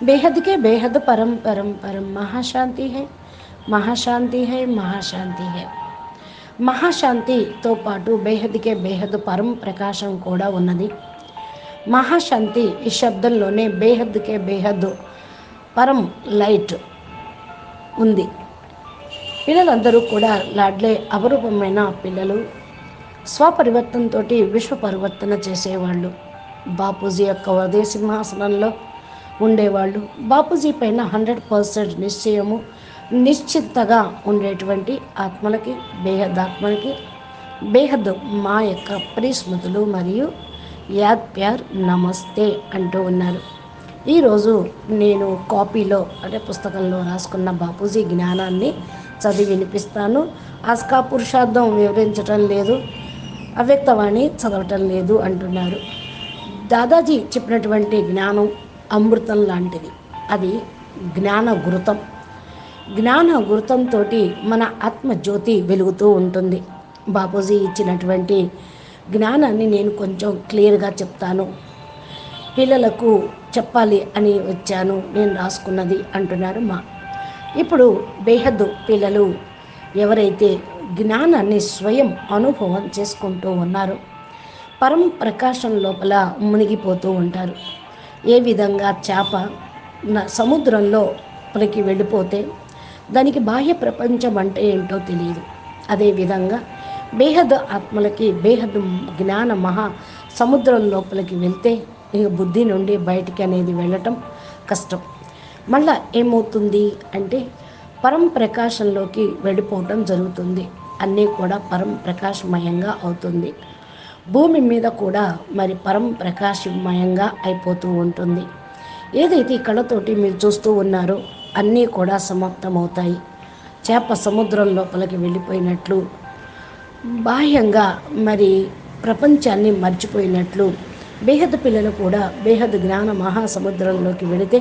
बेहद के बेहद परम परम परम మహాశాంతి హై మహాశాంతి హై మహాశాంతి హై మహాశాంతితో పాటు బేహద్కే బేహద్ పరం ప్రకాశం కూడా ఉన్నది మహాశాంతి ఈ శబ్దంలోనే బేహద్కే బేహద్ పరం లైట్ ఉంది పిల్లలందరూ కూడా లాడ్లే అపరూపమైన పిల్లలు స్వపరివర్తనతో విశ్వ పరివర్తన చేసేవాళ్ళు బాపూజీ యొక్క ఉదయ సింహాసనంలో ఉండేవాళ్ళు. బాపూజీ పైన హండ్రెడ్ పర్సెంట్ నిశ్చయము నిశ్చితగా ఉండేటువంటి ఆత్మలకి బేహద్ ఆత్మలకి బేహద్ మా యొక్క ప్రిస్మృతులు మరియు యాద్ ప్యార్ నమస్తే అంటూ ఉన్నారు. ఈరోజు నేను కాపీలో అంటే పుస్తకంలో రాసుకున్న బాపూజీ జ్ఞానాన్ని చదివి వినిపిస్తాను. ఆస్కా పురుషార్థం వివరించటం లేదు అవ్యక్తవాణి చదవటం లేదు అంటున్నారు. దాదాజీ చెప్పినటువంటి జ్ఞానం అమృతం లాంటిది. అది జ్ఞాన గురుతం. జ్ఞాన గురుతంతో మన ఆత్మజ్యోతి వెలుగుతూ ఉంటుంది. బాపూజీ ఇచ్చినటువంటి జ్ఞానాన్ని నేను కొంచెం క్లియర్గా చెప్తాను. పిల్లలకు చెప్పాలి అని వచ్చాను నేను రాసుకున్నది అంటున్నారు మా. ఇప్పుడు బేహద్దు పిల్లలు ఎవరైతే జ్ఞానాన్ని స్వయం అనుభవం చేసుకుంటూ ఉన్నారో పరం ప్రకాశం లోపల మునిగిపోతూ ఉంటారు. ఏ విధంగా చేప న- సముద్రంలో పలికి వెళ్ళిపోతే దానికి బాహ్య ప్రపంచం అంటే ఏంటో తెలియదు. అదేవిధంగా బేహద్ ఆత్మలకి బేహద్ జ్ఞాన మహా సముద్రం లోపలికి వెళ్తే ఇక బుద్ధి నుండి బయటికి అనేది వెళ్ళటం కష్టం. మళ్ళా ఏమవుతుంది అంటే పరం ప్రకాశంలోకి వెళ్ళిపోవటం జరుగుతుంది. అన్నీ కూడా పరం ప్రకాశమయంగా అవుతుంది. భూమి మీద కూడా మరి పరం ప్రకాశమయంగా అయిపోతూ ఉంటుంది. ఏదైతే కళతోటి కళ్ళతోటి మీరు చూస్తూ ఉన్నారో అన్నీ కూడా సమాప్తమవుతాయి. చేప సముద్రం లోపలికి వెళ్ళిపోయినట్లు బాహ్యంగా మరి ప్రపంచాన్ని మర్చిపోయినట్లు బేహద్ పిల్లలు కూడా బేహద్ జ్ఞాన మహాసముద్రంలోకి వెళితే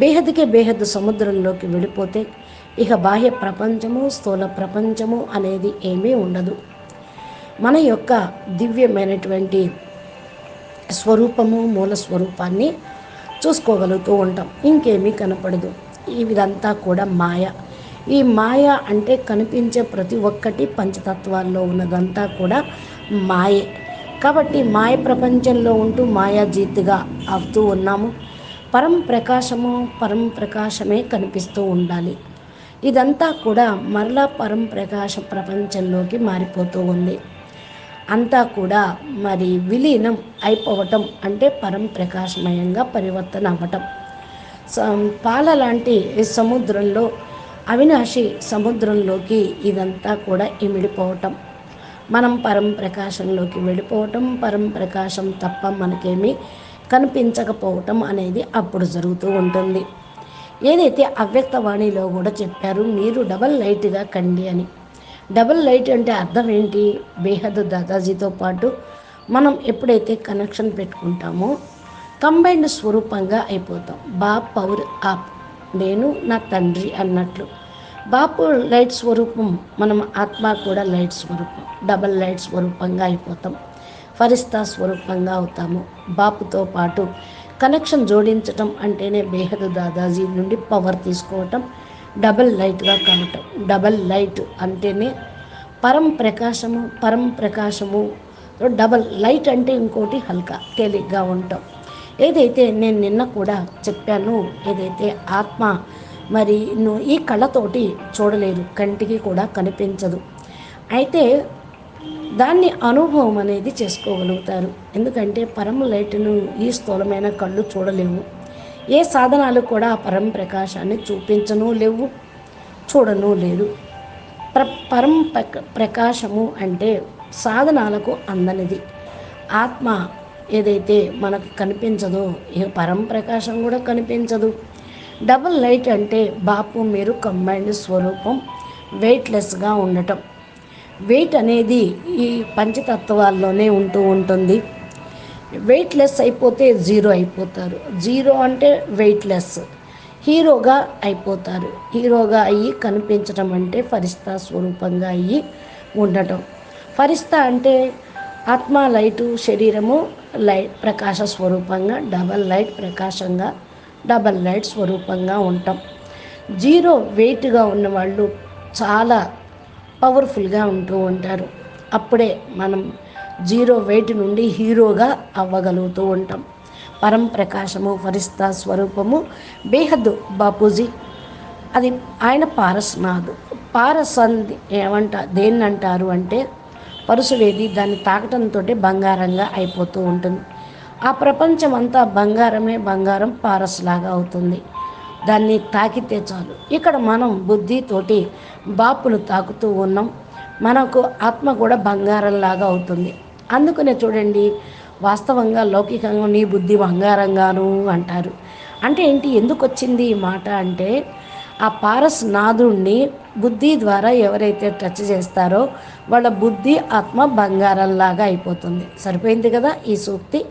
బేహద్కే బేహద్ సముద్రంలోకి వెళ్ళిపోతే ఇక బాహ్య ప్రపంచము స్థూల ప్రపంచము అనేది ఏమీ ఉండదు. మన యొక్క దివ్యమైనటువంటి స్వరూపము మూల స్వరూపాన్ని చూసుకోగలుగుతూ ఉంటాం. ఇంకేమీ కనపడదు. ఇదంతా కూడా మాయ. ఈ మాయ అంటే కనిపించే ప్రతి ఒక్కటి పంచతత్వాల్లో ఉన్నదంతా కూడా మాయే. కాబట్టి మాయ ప్రపంచంలో ఉంటూ మాయాజీతిగా అవుతూ ఉన్నాము. పరం ప్రకాశము పరం ప్రకాశమే కనిపిస్తూ ఉండాలి. ఇదంతా కూడా మరలా పరం ప్రకాశ ప్రపంచంలోకి మారిపోతూ ఉంది. అంతా కూడా మరి విలీనం అయిపోవటం అంటే పరం ప్రకాశమయంగా పరివర్తన అవ్వటం పాల లాంటి సముద్రంలో అవినాశి సముద్రంలోకి ఇదంతా కూడా ఇమిడిపోవటం. మనం పరం ప్రకాశంలోకి వెళ్ళిపోవటం పరం ప్రకాశం తప్ప మనకేమీ కనిపించకపోవటం అనేది అప్పుడు జరుగుతూ ఉంటుంది. ఏదైతే అవ్యక్తవాణిలో కూడా చెప్పారు మీరు డబల్ లైట్గా కండి అని. డబుల్ లైట్ అంటే అర్థం ఏంటి? బేహద్ దాదాజీతో పాటు మనం ఎప్పుడైతే కనెక్షన్ పెట్టుకుంటామో కంబైన్డ్ స్వరూపంగా అయిపోతాం. బాప్ పవర్ ఆప్. నేను నా తండ్రి అన్నట్లు. బాపు లైట్ స్వరూపం మనం ఆత్మ కూడా లైట్ స్వరూపం. డబల్ లైట్ స్వరూపంగా అయిపోతాం. ఫరిస్తా స్వరూపంగా అవుతాము. బాపుతో పాటు కనెక్షన్ జోడించటం అంటేనే బేహద్ దాదాజీ నుండి పవర్ తీసుకోవటం. డబల్ లైట్గా కావటం డబల్ లైట్ అంటేనే పరం ప్రకాశము పరం ప్రకాశము. డబల్ లైట్ అంటే ఇంకోటి హల్కా తేలిగ్గా ఉంటాం. ఏదైతే నేను నిన్న కూడా చెప్పాను ఏదైతే ఆత్మ మరి నువ్వు ఈ కళ్ళతోటి చూడలేదు కంటికి కూడా కనిపించదు. అయితే దాన్ని అనుభవం అనేది చేసుకోగలుగుతారు. ఎందుకంటే పరమ లైట్ను ఈ స్థూలమైన కళ్ళు చూడలేవు. ఏ సాధనాలు కూడా ఆ పరం ప్రకాశాన్ని చూపించను లేవు చూడను లేదు. ప్ర పరం ప్రక- ప్రకాశము అంటే సాధనాలకు అందనిది. ఆత్మ ఏదైతే మనకు కనిపించదో ఇక పరం ప్రకాశం కూడా కనిపించదు. డబుల్ లైట్ అంటే బాపు మీరు కంబైన్డ్ స్వరూపం వెయిట్లెస్గా ఉండటం. వెయిట్ అనేది ఈ పంచతత్వాల్లోనే ఉంటూ ఉంటుంది. వెయిట్లెస్ అయిపోతే జీరో అయిపోతారు. జీరో అంటే వెయిట్లెస్. హీరోగా అయిపోతారు. హీరోగా అయ్యి కనిపించడం అంటే ఫరిస్తా స్వరూపంగా అయ్యి ఉండటం. ఫరిస్తా అంటే ఆత్మ లైటు శరీరము లైట్ ప్రకాశ స్వరూపంగా డబల్ లైట్ ప్రకాశంగా డబల్ లైట్ స్వరూపంగా ఉంటాం. జీరో వెయిట్గా ఉన్నవాళ్ళు చాలా పవర్ఫుల్గా ఉంటూ ఉంటారు. అప్పుడే మనం జీరో వెయిట్ నుండి హీరోగా అవ్వగలుగుతూ ఉంటాం. పరం ప్రకాశము ఫరిస్తా స్వరూపము బేహద్దు బాపూజీ. అది ఆయన పారస్నాథ్ పారస్ అంది ఏమంట దేన్ని అంటారు అంటే పరుసువేది దాన్ని తాకటంతో బంగారంగా అయిపోతూ ఉంటుంది. ఆ ప్రపంచం అంతా బంగారమే బంగారం పారస్ లాగా అవుతుంది. దాన్ని తాకితే చాలు. ఇక్కడ మనం బుద్ధితోటి బాపులు తాకుతూ ఉన్నాం. మనకు ఆత్మ కూడా బంగారంలాగా అవుతుంది. అందుకనే చూడండి వాస్తవంగా లౌకికంగా నీ బుద్ధి బంగారంగాను అంటారు. అంటే ఏంటి ఎందుకు వచ్చింది ఈ మాట అంటే ఆ పారస్ నాదుణ్ణి బుద్ధి ద్వారా ఎవరైతే టచ్ చేస్తారో వాళ్ళ బుద్ధి ఆత్మ బంగారంలాగా అయిపోతుంది. సరిపోయింది కదా ఈ సూక్తి?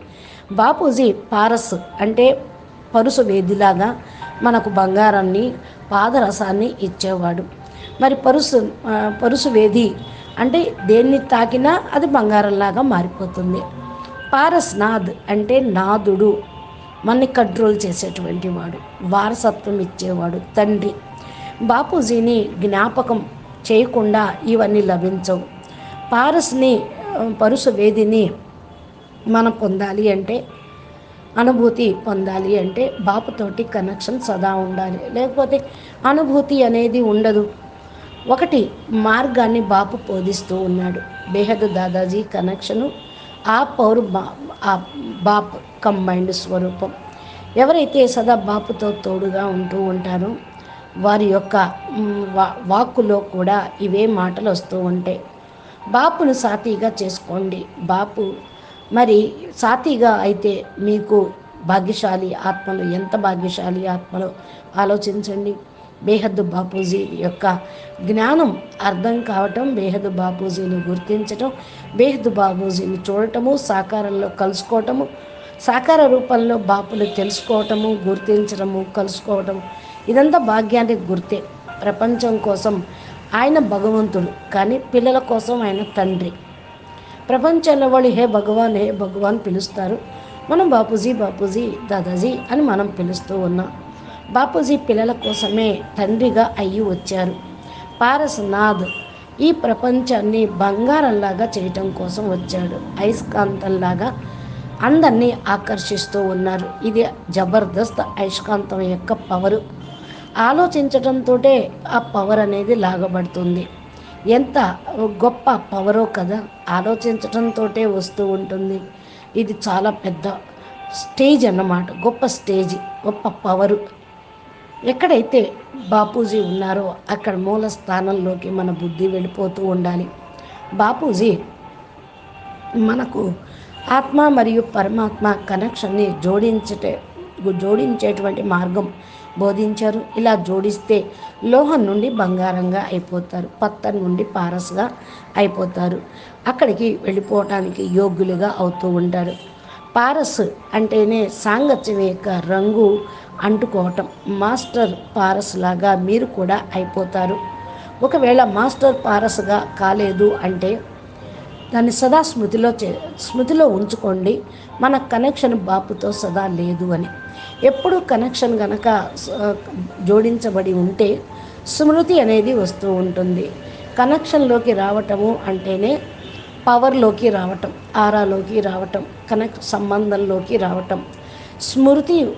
బాపూజీ పారస్ అంటే పరుసు వేదిలాగా మనకు బంగారాన్ని పాదరసాన్ని ఇచ్చేవాడు. మరి పరుసు పరుసు వేది. అంటే దేన్ని తాకినా అది బంగారంలాగా మారిపోతుంది. పారస్ నాథ్ అంటే నాదుడు. మనని కంట్రోల్ చేసేటువంటి వాడు వారసత్వం ఇచ్చేవాడు తండ్రి. బాపూజీని జ్ఞాపకం చేయకుండా ఇవన్నీ లభించవు. పారస్ని పరుసు వేదిని మనం పొందాలి అంటే అనుభూతి పొందాలి అంటే బాపుతోటి కనెక్షన్ సదా ఉండాలి. లేకపోతే అనుభూతి అనేది ఉండదు. ఒకటి మార్గాన్ని బాపు బోధిస్తూ ఉన్నాడు. బేహద్ దాదాజీ కనెక్షను ఆ పౌరు బా ఆ బాప్ కంబైండ్ స్వరూపం. ఎవరైతే సదా బాపుతో తోడుగా ఉంటూ ఉంటారో వారి యొక్క వా వాక్కులో కూడా ఇవే మాటలు వస్తూ ఉంటాయి బాపును సాతీగా చేసుకోండి. బాపు మరి సాతీగా అయితే మీకు భాగ్యశాలి ఆత్మలు ఎంత భాగ్యశాలి ఆత్మలు? ఆలోచించండి. బేహద్దు బాపూజీ యొక్క జ్ఞానం అర్థం కావటం బేహద్దు బాపూజీని గుర్తించటం బేహద్దు బాపూజీని చూడటము సాకారంలో కలుసుకోవటము సాకార రూపంలో బాపుని తెలుసుకోవటము గుర్తించడము కలుసుకోవటం ఇదంతా భాగ్యానికి గుర్తే. ప్రపంచం కోసం ఆయన భగవంతుడు కానీ పిల్లల కోసం ఆయన తండ్రి. ప్రపంచంలో వాళ్ళు హే భగవాన్ హే భగవాన్ పిలుస్తారు. మనం బాపూజీ బాపూజీ దాదాజీ అని మనం పిలుస్తూ ఉన్నాం. బాపూజీ పిల్లల కోసమే తండ్రిగా అయ్యి వచ్చారు. పారస్నాథ్ ఈ ప్రపంచాన్ని బంగారంలాగా చేయటం కోసం వచ్చాడు. అయస్కాంతంలాగా అందరినీ ఆకర్షిస్తూ ఉన్నారు. ఇది జబర్దస్త్ అయస్కాంతం యొక్క పవరు. ఆలోచించడంతో ఆ పవర్ అనేది లాగబడుతుంది. ఎంత గొప్ప పవరో కదా ఆలోచించడంతో వస్తూ ఉంటుంది. ఇది చాలా పెద్ద స్టేజ్ అన్నమాట. గొప్ప స్టేజ్ గొప్ప పవరు. ఎక్కడైతే బాపూజీ ఉన్నారో అక్కడ మూల స్థానంలోకి మన బుద్ధి వెళ్ళిపోతూ ఉండాలి. బాపూజీ మనకు ఆత్మ మరియు పరమాత్మ కనెక్షన్ని జోడించటే జోడించేటువంటి మార్గం బోధించారు. ఇలా జోడిస్తే లోహం నుండి బంగారంగా అయిపోతారు పత్తర్ నుండి పారస్గా అయిపోతారు. అక్కడికి వెళ్ళిపోవటానికి యోగ్యులుగా అవుతూ ఉంటారు. పారస్ అంటేనే సాంగత్యం యొక్క రంగు అంటుకోవటం. మాస్టర్ పారస్ లాగా మీరు కూడా అయిపోతారు. ఒకవేళ మాస్టర్ పారస్గా కాలేదు అంటే దాన్ని సదా స్మృతిలో చే స్మృతిలో ఉంచుకోండి. మన కనెక్షన్ బాపుతో సదా లేదు అని. ఎప్పుడు కనెక్షన్ గనక జోడించబడి ఉంటే స్మృతి అనేది వస్తూ ఉంటుంది. కనెక్షన్లోకి రావటము అంటేనే పవర్లోకి రావటం ఆరాలోకి రావటం కనెక్ట్ సంబంధంలోకి రావటం. స్మృతి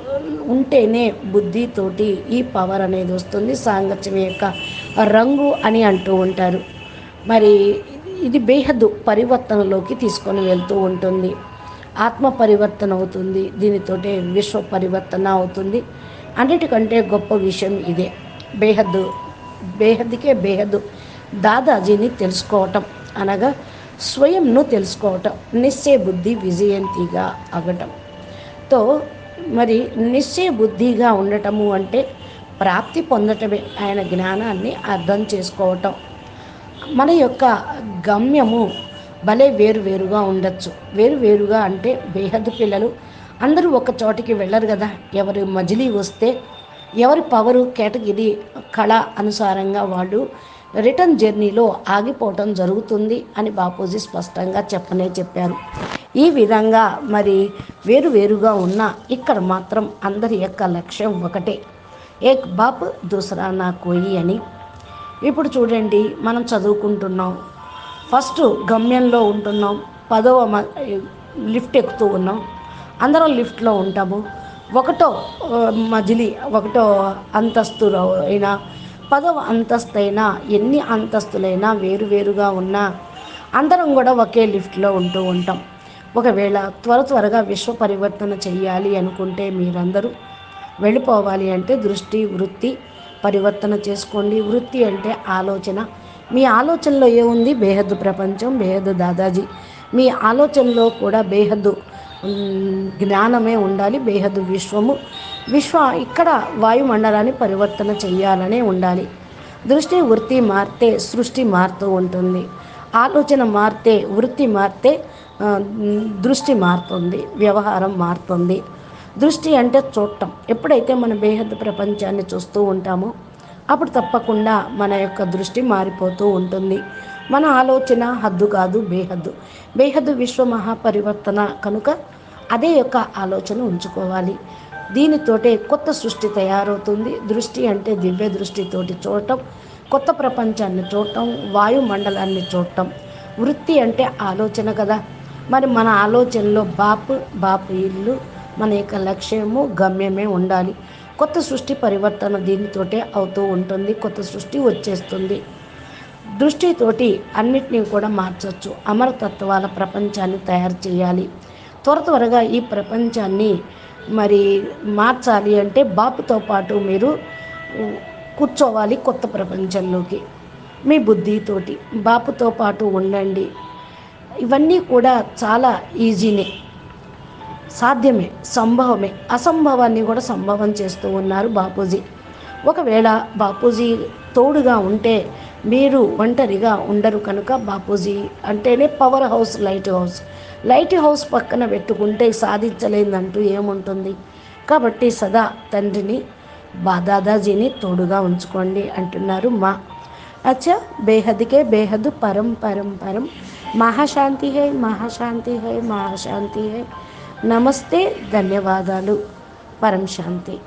ఉంటేనే బుద్ధితోటి ఈ పవర్ అనేది వస్తుంది సాంగత్యం యొక్క రంగు అని అంటూ ఉంటారు. మరి ఇది బేహద్దు పరివర్తనలోకి తీసుకొని వెళ్తూ ఉంటుంది. ఆత్మ పరివర్తన అవుతుంది దీనితోటే విశ్వ పరివర్తన అవుతుంది. అన్నిటికంటే గొప్ప విషయం ఇదే. బేహద్దు బేహద్దుకే బేహద్దు. దాదాజీని తెలుసుకోవటం అనగా స్వయంను తెలుసుకోవటం నిశ్చయ బుద్ధి విజయంతిగా అగటం. తో మరి నిశ్చయ బుద్ధిగా ఉండటము అంటే ప్రాప్తి పొందటమే ఆయన జ్ఞానాన్ని అర్థం చేసుకోవటం. మన యొక్క గమ్యము భలే వేరు వేరుగా ఉండొచ్చు. వేరు వేరుగా అంటే బేహద్దు పిల్లలు. అందరూ ఒక చోటికి వెళ్ళరు కదా. ఎవరి మజిలీ వస్తే ఎవరి పవరు కేటగిరీ కళ అనుసారంగా వాళ్ళు రిటర్న్ జర్నీలో ఆగిపోవటం జరుగుతుంది అని బాపూజీ స్పష్టంగా చెప్పనే చెప్పారు. ఈ విధంగా మరి వేరు వేరుగా ఉన్న ఇక్కడ మాత్రం అందరి యొక్క లక్ష్యం ఒకటే. ఏక్ బాప్ దూసరా నా కోయి అని. ఇప్పుడు చూడండి మనం చదువుకుంటున్నాం. ఫస్ట్ గమ్యంలో ఉంటున్నాం. పదవ మ- లిఫ్ట్ ఎక్కుతూ ఉన్నాం. అందరం లిఫ్ట్లో ఉంటాము. ఒకటో మజిలి ఒకటో అంతస్తు అయినా పదవ అంతస్తు అయినా ఎన్ని అంతస్తులైనా వేరు వేరుగా ఉన్నా అందరం కూడా ఒకే లిఫ్ట్లో ఉంటూ ఉంటాం. ఒకవేళ త్వర త్వరగా విశ్వ పరివర్తన చేయాలి అనుకుంటే మీరందరూ వెళ్ళిపోవాలి అంటే దృష్టి వృత్తి పరివర్తన చేసుకోండి. వృత్తి అంటే ఆలోచన. మీ ఆలోచనలో ఏముంది? బేహద్దు ప్రపంచం బేహద్దు దాదాజీ. మీ ఆలోచనలో కూడా బేహద్దు జ్ఞానమే ఉండాలి బేహద్దు విశ్వము. విశ్వ ఇక్కడ వాయుమండలాన్ని పరివర్తన చేయాలనే ఉండాలి. దృష్టి వృత్తి మారితే సృష్టి మారుతూ ఉంటుంది. ఆలోచన మారితే వృత్తి మారితే దృష్టి మారుతుంది వ్యవహారం మారుతుంది. దృష్టి అంటే చూడటం. ఎప్పుడైతే మన బేహద్దు ప్రపంచాన్ని చూస్తూ ఉంటామో అప్పుడు తప్పకుండా మన యొక్క దృష్టి మారిపోతూ ఉంటుంది. మన ఆలోచన హద్దు కాదు బేహద్దు. బేహద్దు విశ్వ మహాపరివర్తన కనుక అదే యొక్క ఆలోచన ఉంచుకోవాలి. దీనితోటే కొత్త సృష్టి తయారవుతుంది. దృష్టి అంటే దివ్య దృష్టితోటి చూడటం కొత్త ప్రపంచాన్ని చూడటం వాయుమండలాన్ని చూడటం. వృత్తి అంటే ఆలోచన కదా. మరి మన ఆలోచనలో బాపు బాపు ఇల్లు మన యొక్క లక్ష్యము గమ్యమే ఉండాలి. కొత్త సృష్టి పరివర్తన దీనితోటే అవుతూ ఉంటుంది కొత్త సృష్టి వచ్చేస్తుంది. దృష్టితోటి అన్నిటినీ కూడా మార్చవచ్చు అమరతత్వాల ప్రపంచాన్ని తయారు చేయాలి. త్వర త్వరగా ఈ ప్రపంచాన్ని మరి మార్చాలి అంటే బాపుతో పాటు మీరు కూర్చోవాలి కొత్త ప్రపంచంలోకి. మీ బుద్ధితోటి బాపుతో పాటు ఉండండి. ఇవన్నీ కూడా చాలా ఈజీనే. సాధ్యమే సంభవమే. అసంభవాన్ని కూడా సంభవం చేస్తూ ఉన్నారు బాపూజీ. ఒకవేళ బాపూజీ తోడుగా ఉంటే మీరు ఒంటరిగా ఉండరు కనుక బాపూజీ అంటేనే power house light house light house పక్కన పెట్టుకుంటే సాధించలేదంటూ ఏముంటుంది? కాబట్టి సదా తండ్రిని బా దాదాజీని తోడుగా ఉంచుకోండి అంటున్నారు మా. అచ్చా బేహద్కే బేహద్ పరం పరం పరం. మహాశాంతి హై మహాశాంతి హై మహాశాంతి హై. నమస్తే ధన్యవాదాలు. పరం శాంతి